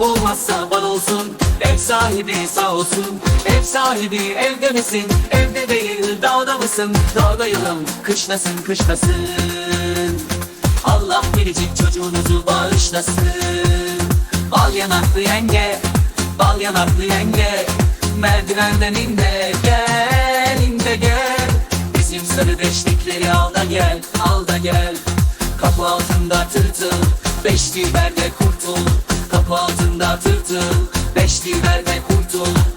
olmazsa bal olsun. Ev sahibi sağ olsun. Ev sahibi evde misin? Evde değil dağda mısın? Dağdayım kışlasın kışlasın. Allah biricik çocuğunuzu bağışlasın. Bal yanaklı yenge Bal yanaklı yenge. Merdivenden in de gel in de gel. Bizim sarı beşlikleri al da gel al da gel. Kapı altında tırtıl Beşli ver ve kurtul Kapı altında tırtıl Beşli ver ve kurtul